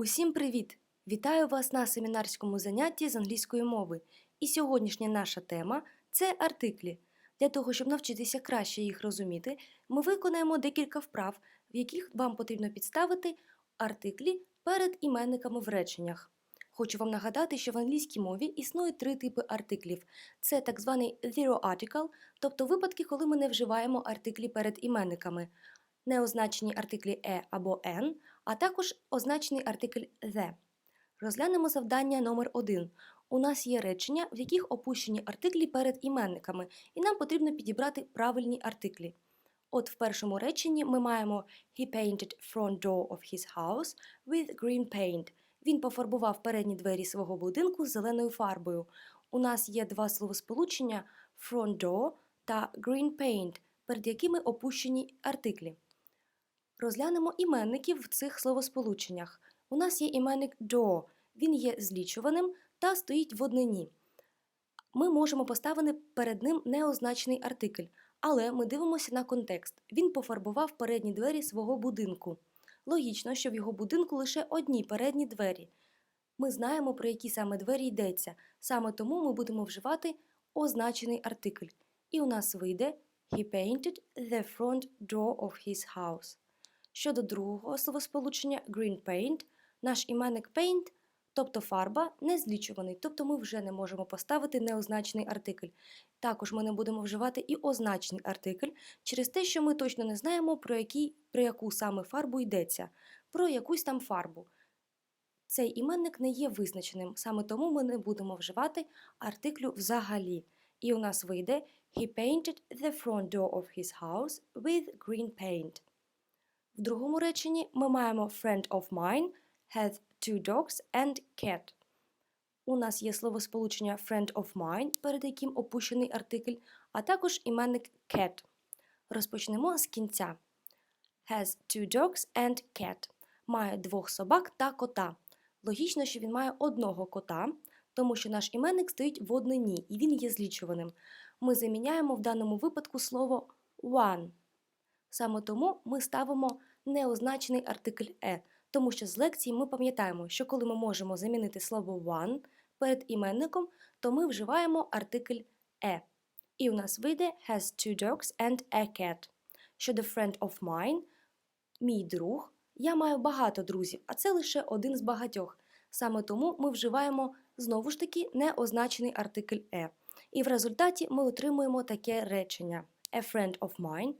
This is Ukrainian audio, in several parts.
Усім привіт! Вітаю вас на семінарському занятті з англійської мови. І сьогоднішня наша тема це артиклі. Для того, щоб навчитися краще їх розуміти, ми виконаємо декілька вправ, в яких вам потрібно підставити артиклі перед іменниками в реченнях. Хочу вам нагадати, що в англійській мові існує три типи артиклів: це так званий zero article, тобто випадки, коли ми не вживаємо артиклі перед іменниками, неозначені артиклі е або n, а також означений артикль the. Розглянемо завдання номер 1 У нас є речення, в яких опущені артиклі перед іменниками, і нам потрібно підібрати правильні артиклі. От в першому реченні ми маємо He painted front door of his house with green paint. Він пофарбував передні двері свого будинку з зеленою фарбою. У нас є два словосполучення front door та green paint, перед якими опущені артиклі. Розглянемо іменників в цих словосполученнях. У нас є іменник do, він є злічуваним та стоїть в однині. Ми можемо поставити перед ним неозначений артикль, але ми дивимося на контекст. Він пофарбував передні двері свого будинку. Логічно, що в його будинку лише одні передні двері. Ми знаємо, про які саме двері йдеться, саме тому ми будемо вживати означений артикль. І у нас вийде He painted the front door of his house. Щодо другого словосполучення green paint, наш іменник paint, тобто фарба, не злічуваний, тобто ми вже не можемо поставити неозначений артикль. Також ми не будемо вживати і означений артикль через те, що ми точно не знаємо, про, який, про яку саме фарбу йдеться, про якусь там фарбу. Цей іменник не є визначеним, саме тому ми не будемо вживати артиклю взагалі. І у нас вийде He painted the front door of his house with green paint. В другому реченні ми маємо Friend of mine has two dogs and cat. У нас є словосполучення friend of mine, перед яким опущений артикль, а також іменник cat. Розпочнемо з кінця. Has two dogs and cat. Має двох собак та кота. Логічно, що він має одного кота, тому що наш іменник стоїть в однині і він є злічуваним. Ми заміняємо в даному випадку слово one. Саме тому ми ставимо неозначений артикль е, тому що з лекції ми пам'ятаємо, що коли ми можемо замінити слово one перед іменником, то ми вживаємо артикль е. І у нас вийде has two dogs and a cat. Щодо friend of mine, мій друг, я маю багато друзів, а це лише один з багатьох. Саме тому ми вживаємо знову ж таки неозначений артикль е. І в результаті ми отримуємо таке речення: A friend of mine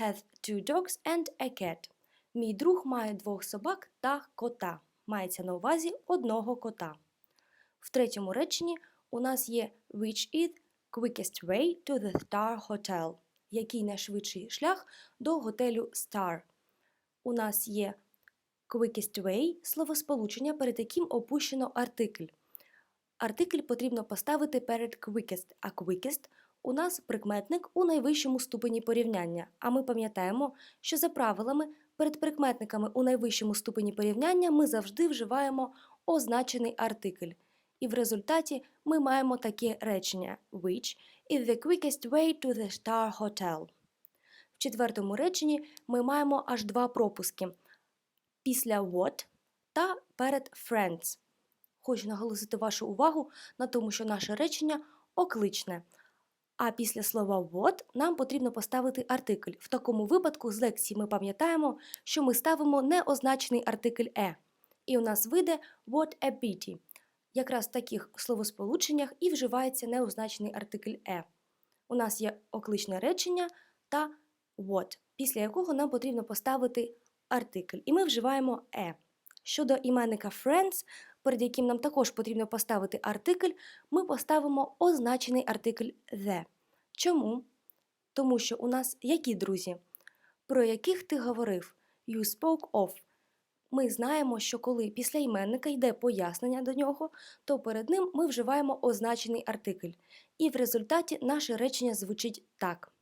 has two dogs and a cat. Мій друг має двох собак та кота. Мається на увазі одного кота. В третьому реченні у нас є which is quickest way to the Star Hotel, який найшвидший шлях до готелю Star. У нас є quickest way словосполучення, перед яким опущено артикль. Артикль потрібно поставити перед quickest, а quickest у нас прикметник у найвищому ступені порівняння. А ми пам'ятаємо, що за правилами перед прикметниками у найвищому ступені порівняння ми завжди вживаємо означений артикль. І в результаті ми маємо таке речення which is the quickest way to the Star Hotel. В четвертому реченні ми маємо аж два пропуски після what та перед friends. Хочу наголосити вашу увагу на тому, що наше речення окличне. А після слова what нам потрібно поставити артикль. В такому випадку з лекції ми пам'ятаємо, що ми ставимо неозначений артикль е. І у нас вийде what a pity. Якраз в таких словосполученнях і вживається неозначений артикль е. У нас є окличне речення та what, після якого нам потрібно поставити артикль. І ми вживаємо е. Щодо іменника friends, перед яким нам також потрібно поставити артикль, ми поставимо означений артикль the. Чому? Тому що у нас які друзі? Про яких ти говорив? You spoke of. Ми знаємо, що коли після іменника йде пояснення до нього, то перед ним ми вживаємо означений артикль. І в результаті наше речення звучить так: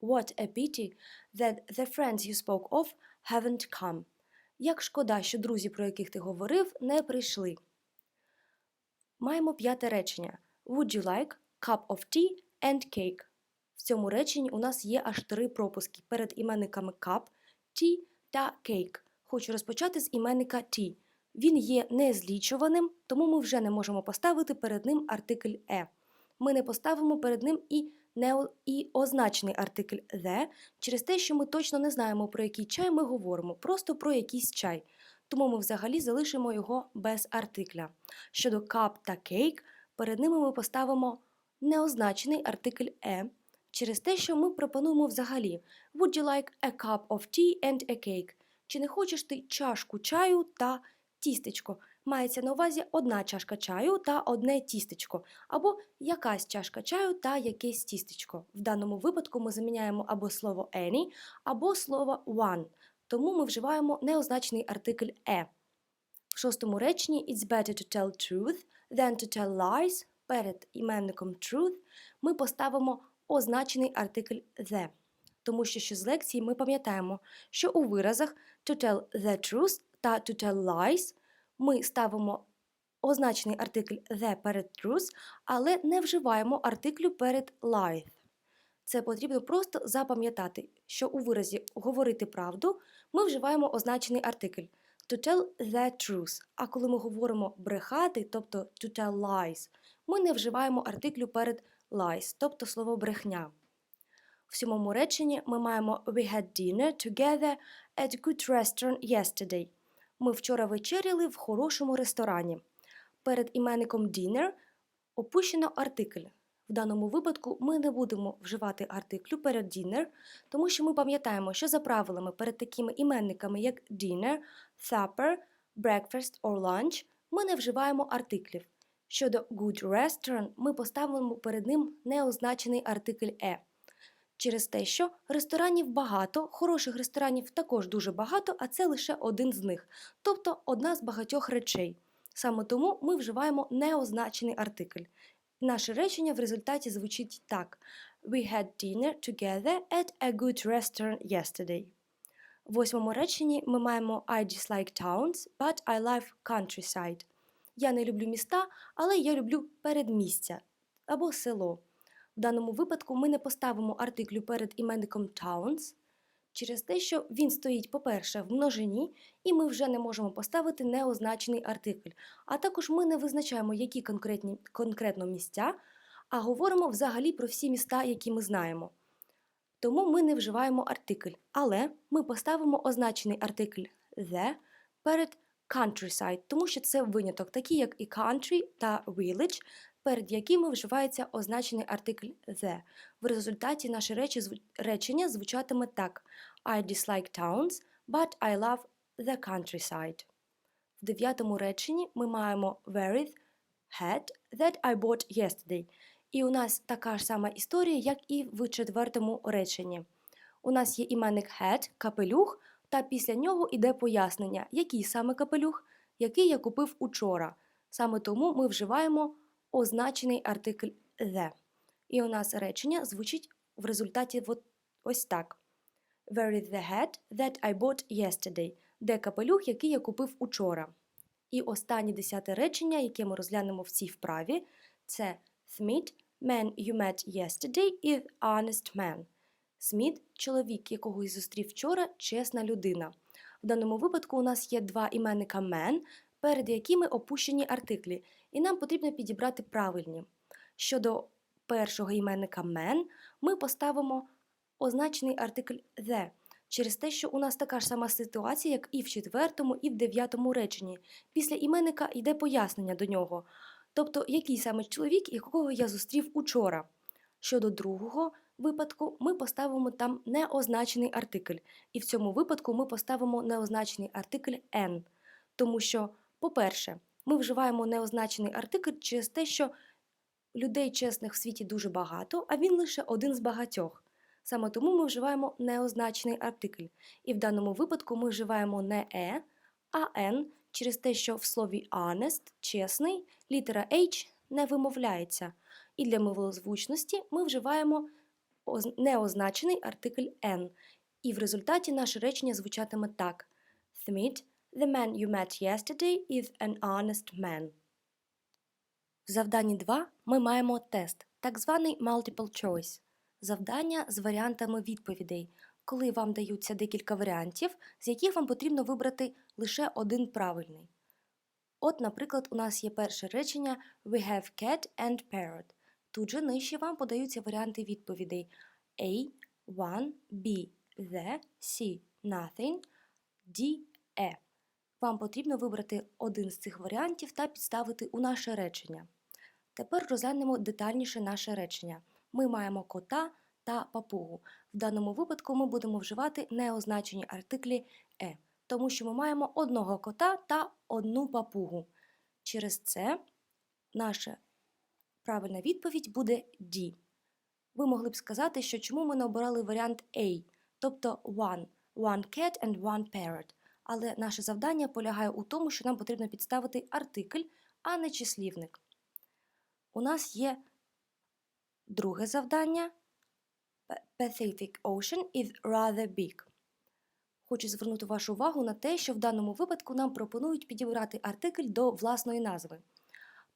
What a pity that the friends you spoke of haven't come. Як шкода, що друзі, про яких ти говорив, не прийшли. Маємо п'яте речення. Would you like cup of tea and cake? В цьому реченні у нас є аж три пропуски перед іменниками cup, tea та cake. Хочу розпочати з іменника tea. Він є незлічуваним, тому ми вже не можемо поставити перед ним артикль е. Ми не поставимо перед ним і, не, і означений артикль the через те, що ми точно не знаємо, про який чай ми говоримо, просто про якийсь чай. Тому ми взагалі залишимо його без артикля. Щодо cup та cake, перед ними ми поставимо неозначений артикль е через те, що ми пропонуємо взагалі Would you like a cup of tea and a cake? Чи не хочеш ти чашку чаю та тістечко? Мається на увазі одна чашка чаю та одне тістечко, або якась чашка чаю та якесь тістечко. В даному випадку ми заміняємо або слово any, або слово one, тому ми вживаємо неозначений артикль е. В шостому реченні It's better to tell truth than to tell lies. Перед іменником truth ми поставимо означений артикль the. Тому що ще з лекції ми пам'ятаємо, що у виразах to tell the truth та to tell lies ми ставимо означений артикль the перед truth, але не вживаємо артиклю перед lies. Це потрібно просто запам'ятати, що у виразі говорити правду ми вживаємо означений артикль to tell the truth. А коли ми говоримо брехати, тобто to tell lies, ми не вживаємо артиклю перед lies, тобто слово брехня. В сьомому реченні ми маємо We had dinner together at a good restaurant yesterday. Ми вчора вечеряли в хорошому ресторані. Перед іменником dinner опущено артикль. В даному випадку ми не будемо вживати артиклю перед dinner, тому що ми пам'ятаємо, що за правилами перед такими іменниками, як dinner, supper, breakfast or lunch, ми не вживаємо артиклів. Щодо good restaurant, ми поставимо перед ним неозначений артикль е. Через те, що ресторанів багато, хороших ресторанів також дуже багато, а це лише один з них, тобто одна з багатьох речей. Саме тому ми вживаємо неозначений артикль. Наше речення в результаті звучить так: We had dinner together at a good restaurant yesterday. В восьмому реченні ми маємо I dislike towns, but I love countryside. Я не люблю міста, але я люблю передмістя або село. В даному випадку ми не поставимо артиклю перед іменником towns через те, що він стоїть, по-перше, в множині, і ми вже не можемо поставити неозначений артикль. А також ми не визначаємо, які конкретні, конкретно місця, а говоримо взагалі про всі міста, які ми знаємо. Тому ми не вживаємо артикль, але ми поставимо означений артикль the перед countryside, тому що це виняток, такий як і country та village, перед якими вживається означений артикль the. В результаті наше речення звучатиме так: I dislike towns, but I love the countryside. В дев'ятому реченні ми маємо Verith hat that I bought yesterday. І у нас така ж сама історія, як і в четвертому реченні. У нас є іменник hat, капелюх, та після нього йде пояснення, який саме капелюх, який я купив учора. Саме тому ми вживаємо означений артикль the. І у нас речення звучить в результаті ось так. Where is the hat that I bought yesterday? Де капелюх, який я купив учора. І останнє десяте речення, яке ми розглянемо в цій вправі, це Smith, man you met yesterday is honest man. Сміт чоловік, якого я зустрів вчора, чесна людина. В даному випадку у нас є два іменника man, перед якими опущені артиклі, і нам потрібно підібрати правильні. Щодо першого іменника man, ми поставимо означений артикль the, через те, що у нас така ж сама ситуація, як і в четвертому, і в дев'ятому реченні. Після іменника йде пояснення до нього. Тобто, який саме чоловік, якого я зустрів учора. Щодо другого випадку, ми поставимо там неозначений артикль, і в цьому випадку ми поставимо неозначений артикль N. Тому що, по-перше, ми вживаємо неозначений артикль через те, що людей чесних в світі дуже багато, а він лише один з багатьох. Саме тому ми вживаємо неозначений артикль. І в даному випадку ми вживаємо не е, а n через те, що в слові honest, чесний, літера H не вимовляється. І для мовозвучності ми вживаємо неозначений артикль N. І в результаті наше речення звучатиме так: Smith, the man you met yesterday is an honest man. В завданні 2 ми маємо тест, так званий multiple choice. Завдання з варіантами відповідей, коли вам даються декілька варіантів, з яких вам потрібно вибрати лише один правильний. От, наприклад, у нас є перше речення We have cat and parrot. Тут же нижче вам подаються варіанти відповідей A, one, B, the, C, nothing, D, E. Вам потрібно вибрати один з цих варіантів та підставити у наше речення. Тепер розглянемо детальніше наше речення. Ми маємо кота та папугу. В даному випадку ми будемо вживати неозначені артиклі е, тому що ми маємо одного кота та одну папугу. Через це наша правильна відповідь буде D. Ви могли б сказати, що чому ми не обирали варіант A, тобто one, one cat and one parrot. Але наше завдання полягає у тому, що нам потрібно підставити артикль, а не числівник. У нас є друге завдання. Pacific Ocean is rather big. Хочу звернути вашу увагу на те, що в даному випадку нам пропонують підібрати артикль до власної назви.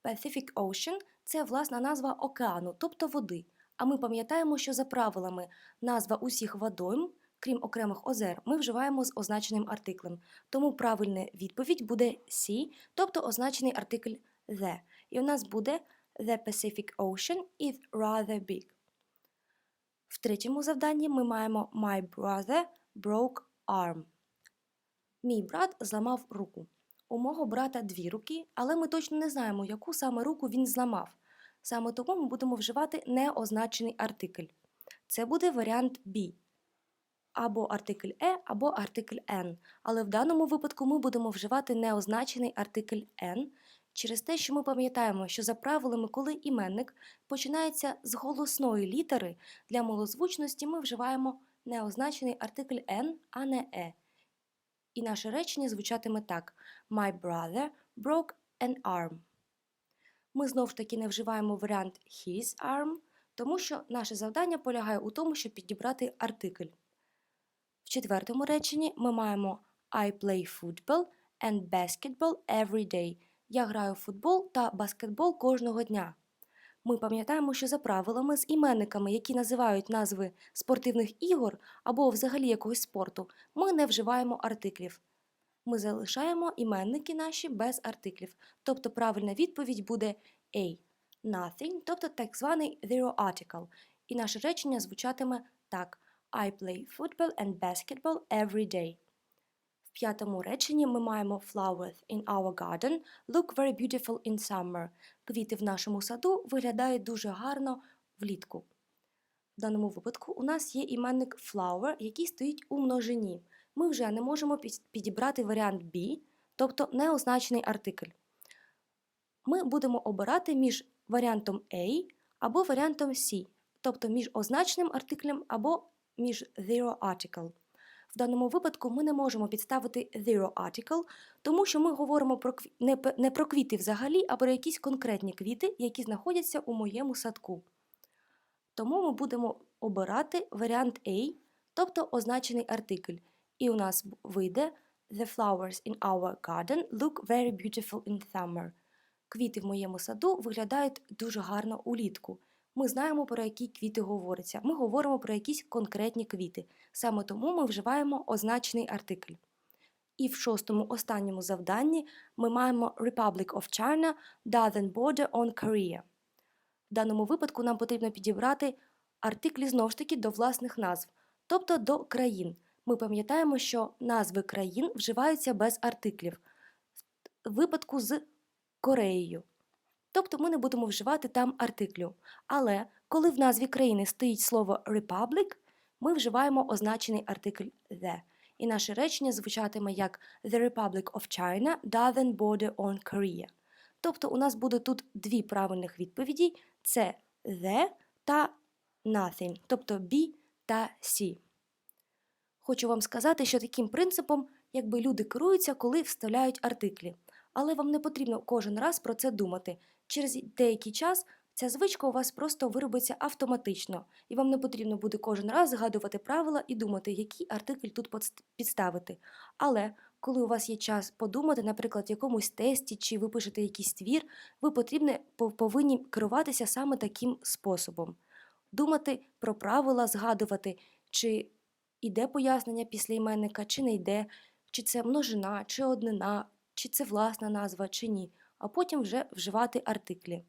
Pacific Ocean це власна назва океану, тобто води. А ми пам'ятаємо, що за правилами назва усіх водойм, крім окремих озер, ми вживаємо з означеним артиклем. Тому правильна відповідь буде C, тобто означений артикль the. І у нас буде The Pacific Ocean is rather big. В третьому завданні ми маємо My brother broke arm. Мій брат зламав руку. У мого брата дві руки, але ми точно не знаємо, яку саме руку він зламав. Саме тому ми будемо вживати неозначений артикль. Це буде варіант B. Або артикль E, або артикль N. Але в даному випадку ми будемо вживати неозначений артикль N через те, що ми пам'ятаємо, що за правилами, коли іменник починається з голосної літери, для малозвучності ми вживаємо неозначений артикль N, а не E. І наше речення звучатиме так: My brother broke an arm. Ми знов ж таки не вживаємо варіант his arm, тому що наше завдання полягає у тому, щоб підібрати артикль. В четвертому реченні ми маємо I play football and basketball every day. Я граю в футбол та баскетбол кожного дня. Ми пам'ятаємо, що за правилами з іменниками, які називають назви спортивних ігор або взагалі якогось спорту, ми не вживаємо артиклів. Ми залишаємо іменники наші без артиклів. Тобто правильна відповідь буде A. Nothing, тобто так званий zero article. І наше речення звучатиме так: I play football and basketball every day. В п'ятому реченні ми маємо flowers in our garden look very beautiful in summer. Квіти в нашому саду виглядають дуже гарно влітку. В даному випадку у нас є іменник flower, який стоїть у множині. Ми вже не можемо підібрати варіант B, тобто неозначений артикль. Ми будемо обирати між варіантом A або варіантом C, тобто між означеним артиклем або між zero article. В даному випадку ми не можемо підставити zero article, тому що ми говоримо про не, не про квіти взагалі, а про якісь конкретні квіти, які знаходяться у моєму садку. Тому ми будемо обирати варіант A, тобто означений артикль. І у нас вийде The flowers in our garden look very beautiful in summer. Квіти в моєму саду виглядають дуже гарно улітку. Ми знаємо, про які квіти говориться. Ми говоримо про якісь конкретні квіти. Саме тому ми вживаємо означений артикль. І в шостому останньому завданні ми маємо Republic of China doesn't border on Korea. В даному випадку нам потрібно підібрати артиклі знову ж таки до власних назв, тобто до країн. Ми пам'ятаємо, що назви країн вживаються без артиклів в випадку з Кореєю. Тобто ми не будемо вживати там артиклю. Але коли в назві країни стоїть слово Republic, ми вживаємо означений артикль the. І наше речення звучатиме як The Republic of China doesn't border on Korea. Тобто у нас буде тут дві правильних відповіді: це the та nothing, тобто B та C. Хочу вам сказати, що таким принципом якби люди керуються, коли вставляють артиклі. Але вам не потрібно кожен раз про це думати. Через деякий час ця звичка у вас просто виробиться автоматично, і вам не потрібно буде кожен раз згадувати правила і думати, який артикль тут підставити. Але коли у вас є час подумати, наприклад, в якомусь тесті чи ви пишете якийсь твір, ви потрібне, повинні керуватися саме таким способом. Думати про правила, згадувати, чи йде пояснення після іменника, чи не йде, чи це множина, чи однина, чи це власна назва, чи ні, а потім вже вживати артиклі.